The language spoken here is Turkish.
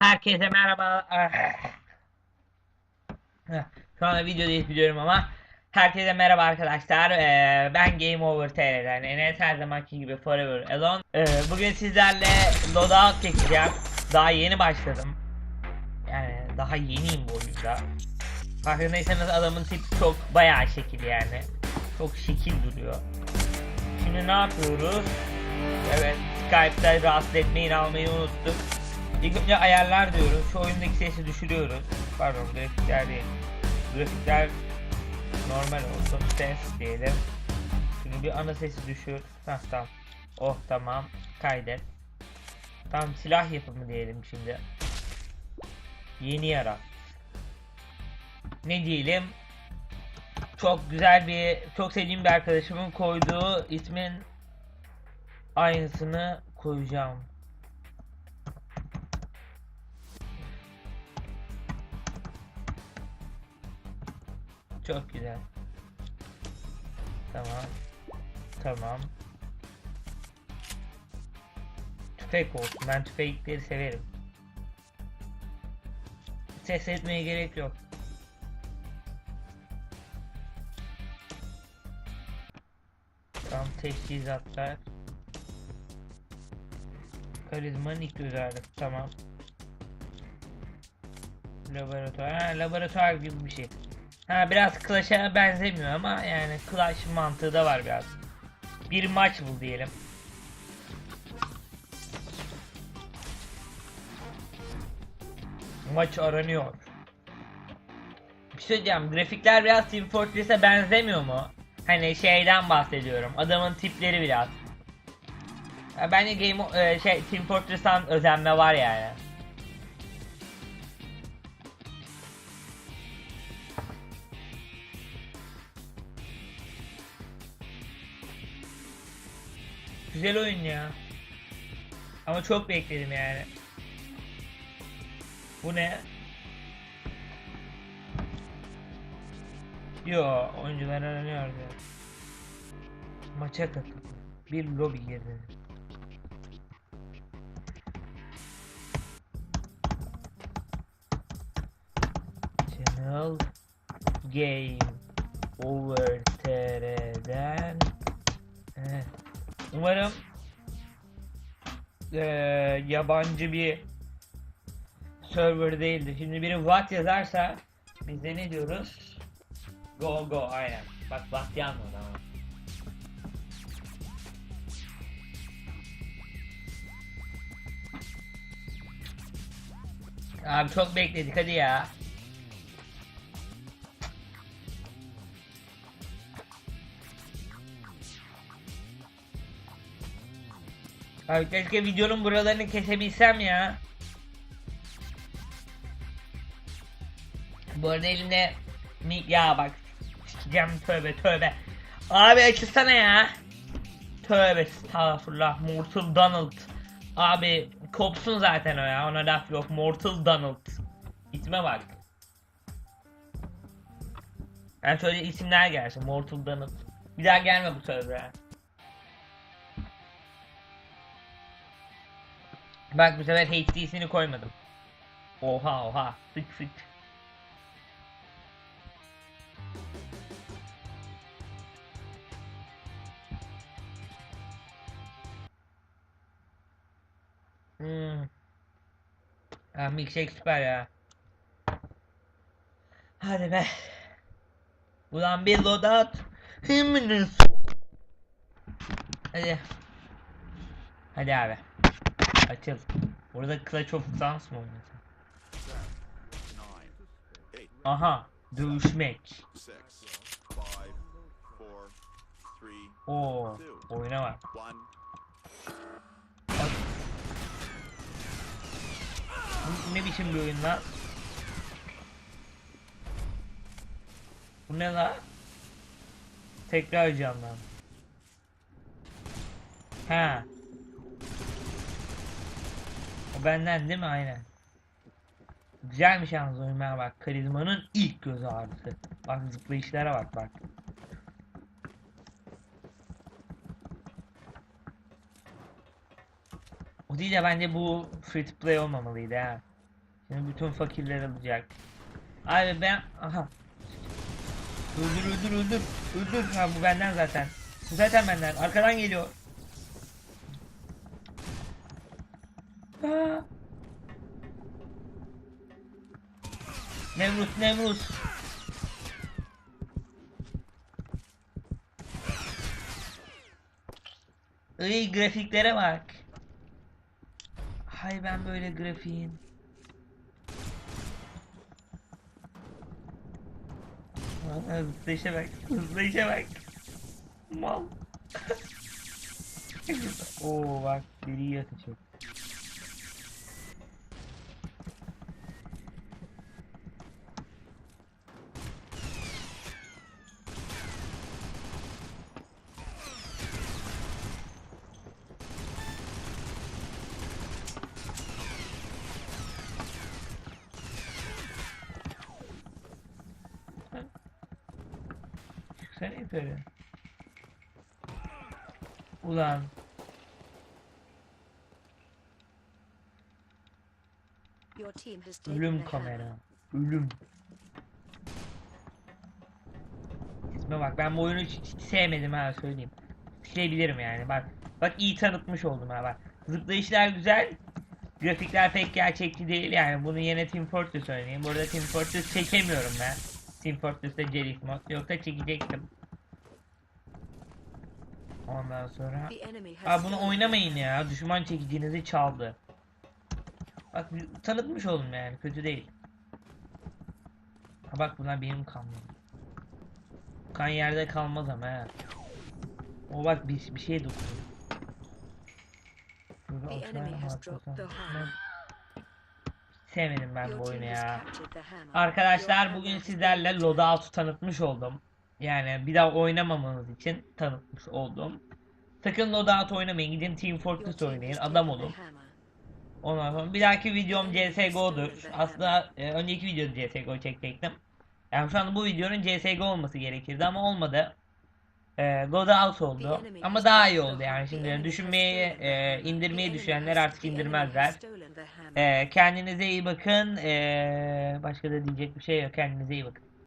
Herkese merhaba. Ah. Şu anda videodayız biliyorum ama herkese merhaba arkadaşlar. Ee, ben Game Over TR'den Enes her zamanki gibi Forever Alone. Ee, bugün sizlerle loadout çekeceğim. Daha yeni başladım. Yani daha yeniyim bu oyunda. Farkındaysanız adamın tipi çok bayağı şekil yani. Çok şekil duruyor. Şimdi ne yapıyoruz? Evet, Skype'da rahatsız etmeyi almayı unuttuk. İlk ayarlar diyoruz. Şu oyundaki sesi düşürüyoruz. Pardon, grafikler değil. Grafikler normal olsun. Ses diyelim. Şimdi bir ana sesi düşür. Hah tamam. Oh tamam. Kaydet. Tamam silah yapımı diyelim şimdi. Yeni yarat. Ne diyelim? Çok güzel bir, çok sevdiğim bir arkadaşımın koyduğu ismin aynısını koyacağım. Çok güzel. Tamam. Tamam. Tüfek olsun. Ben tüfekleri severim. Ses etmeye gerek yok. Tam teçhizatlar. Karizmanik güzellik. Tamam. Laboratuvar. Ha, laboratuvar gibi bir şey. Ha biraz Clash'a benzemiyor ama yani Clash mantığı da var biraz. Bir maç bul diyelim. Maç aranıyor. Bir şey diyeceğim. Grafikler biraz Team Fortress'e benzemiyor mu? Hani şeyden bahsediyorum. Adamın tipleri biraz. Bence Game e, şey Team Fortress'tan özenme var yani. Güzel oyun ya. Ama çok bekledim yani. Bu ne? Yo, oyuncular aranıyor diyor. Maça katıl. Bir lobi girdi. Channel Game Over Umarım eee, yabancı bir server değildir. Şimdi biri what yazarsa biz de ne diyoruz? Go go aynen. Bak what yazmadı ama. Abi çok bekledik hadi ya. Abi keşke videonun buralarını kesebilsem ya. Bu arada elimde ya bak sikeceğim tövbe tövbe. Abi açılsana ya. Tövbe estağfurullah Mortal Donald. Abi kopsun zaten o ya ona laf yok Mortal Donald. İsme bak. Yani şöyle isimler gelsin Mortal Donald. Bir daha gelme bu server'a. Bak bu sefer HD'sini koymadım. Oha oha. Sık sık. Hmm. Ah, milkshake süper ya. Hadi be. Ulan bir loadout. Himiniz. Hadi. Hadi abi. Açıl. Burada Clash of Clans mı oynasın? Aha. Dövüşmek. Oo. Oyuna bak. Bak. Bu ne biçim bir oyun lan? Bu ne lan? Tekrar canlan. Ha. Benden değil mi? Aynen. Güzelmiş yalnız oyun ben bak. Karizmanın ilk göz ağrısı. Bak zıplayışlara bak bak. O değil de bence bu free to play olmamalıydı ha. Şimdi bütün fakirler alacak. Abi ben aha. Öldür öldür öldür. Öldür. Ha bu benden zaten. Bu zaten benden. Arkadan geliyor. Aa. Nemrut Nemrut. Iy grafiklere bak. Hay ben böyle grafiğin. Aa, Zıplayışa bak. Zıplayışa bak. Mal. Oo bak deliği atacak. Çıksana yukarı. Ulan. Ölüm kamera. Ölüm. İsme bak ben bu oyunu hiç, hiç sevmedim ha söyleyeyim. Silebilirim yani bak. Bak iyi tanıtmış oldum ha bak. Zıplayışlar güzel. Grafikler pek gerçekçi değil yani bunu yine Team Fortress oynayayım. Burada Team Fortress çekemiyorum ben. Team Fortress'ta Jerick mod yoksa çekecektim. Ondan sonra Abi bunu oynamayın ya. Düşman çekicinizi çaldı. Bak tanıtmış oldum yani. Kötü değil. Ha bak bunlar benim kanım. Kan yerde kalmaz ama he. O bak bir, bir şeye dokunuyor. The enemy has dropped the. Sevmedim ben bu oyunu ya. Arkadaşlar bugün sizlerle loadout'u tanıtmış oldum. Yani bir daha oynamamanız için tanıtmış oldum. Sakın loadout oynamayın. Gidin Team Fortress oynayın. Adam olun. Ondan sonra bir dahaki videom CSGO'dur. Aslında e, önceki videoda CSGO çekecektim. Yani şu anda bu videonun CSGO olması gerekirdi ama olmadı. E, Loadout oldu. Ama daha iyi oldu yani şimdi düşünmeyi, e, indirmeyi düşünenler artık indirmezler. E, kendinize iyi bakın. E, başka da diyecek bir şey yok. Kendinize iyi bakın.